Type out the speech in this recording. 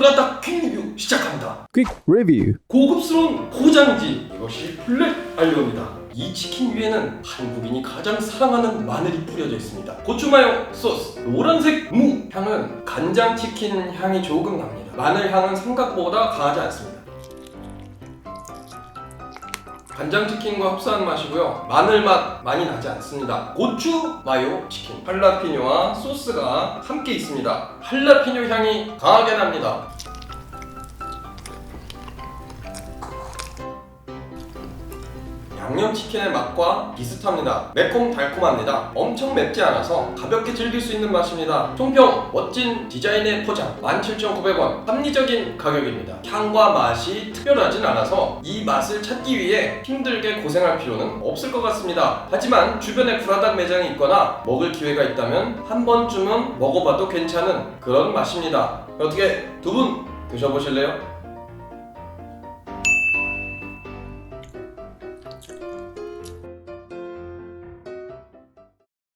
후다닥 퀵 리뷰 시작합니다. Quick review. 고급스러운 포장지 이것이 블랙 알리오입니다. 이 치킨 위에는 한국인이 가장 사랑하는 마늘이 뿌려져 있습니다. 고추마요 소스, 노란색 무 향은 간장 치킨 향이 조금 납니다. 마늘 향은 생각보다 강하지 않습니다. 간장 치킨과 흡사한 맛이고요. 마늘 맛 많이 나지 않습니다. 고추 마요 치킨, 할라피뇨와 소스가 함께 있습니다. 할라피뇨 향이 강하게 납니다. 양념치킨의 맛과 비슷합니다. 매콤 달콤합니다. 엄청 맵지 않아서 가볍게 즐길 수 있는 맛입니다. 총평 멋진 디자인의 포장 17,900원 합리적인 가격입니다. 향과 맛이 특별하진 않아서 이 맛을 찾기 위해 힘들게 고생할 필요는 없을 것 같습니다. 하지만 주변에 브라닭 매장이 있거나 먹을 기회가 있다면 한 번쯤은 먹어봐도 괜찮은 그런 맛입니다. 어떻게 두 분 드셔보실래요?